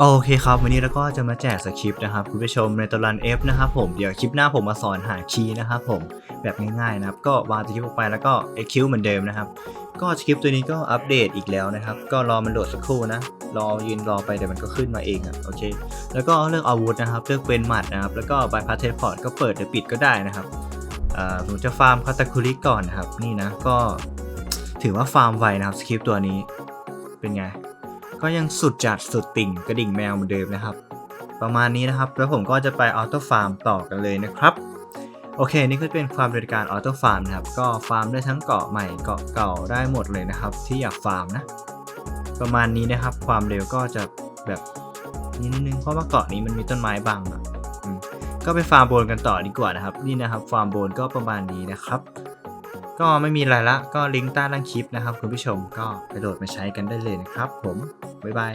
โอเคครับ วันนี้เราก็จะมาแจกสคริปต์นะครับคุณผู้ชมในตาราง F นะครับผมเดี๋ยวคลิปหน้าผมมาสอนหาคีย์นะครับผมแบบง่ายๆนะครับ ก็วางสคริปต์ออกไปแล้วก็ execute เหมือนเดิมนะครับ ก็สคริปต์ตัวนี้ก็อัปเดตอีกแล้วนะครับ ก็รอมันโหลดสักครู่นะ รอยืนรอไปเดี๋ยวมันก็ขึ้นมาเองอะโอเค แล้วก็เลือกอาวุธนะครับ เลือกเป็นหมัดนะครับ แล้วก็ bypass teleport ก็เปิดหรือปิดก็ได้นะครับผมจะฟาร์มคาตาคุริก่อนนะครับนี่นะก็ถือว่าฟาร์มไวนะครับสคริปต์ตัวนี้เป็นไง ก็ยังสุดจัดสุดติ่งกระดิ่งแมวเหมือนเดิมนะครับ ประมาณนี้นะครับ แล้วผมก็จะไปออโต้ฟาร์มต่อกันเลยนะครับ โอเค นี่ก็เป็นความบริการออโต้ฟาร์มนะครับ ก็ฟาร์มได้ทั้งเกาะใหม่เกาะเก่าได้หมดเลยนะครับ ที่อยากฟาร์มนะ ประมาณนี้นะครับ ความเร็วก็จะแบบนิดนึงเพราะว่าเกาะนี้มันมีต้นไม้บังอะก็ไปฟาร์มโบนกันต่อดีกว่านะครับ นี่นะครับฟาร์มโบนก็ประมาณนี้นะครับก็ไม่มีอะไรละก็ลิงก์ใต้ล่างคลิปนะครับ คุณผู้ชมก็ไปโหลดมาใช้กันได้เลยนะครับผม บ๊ายบาย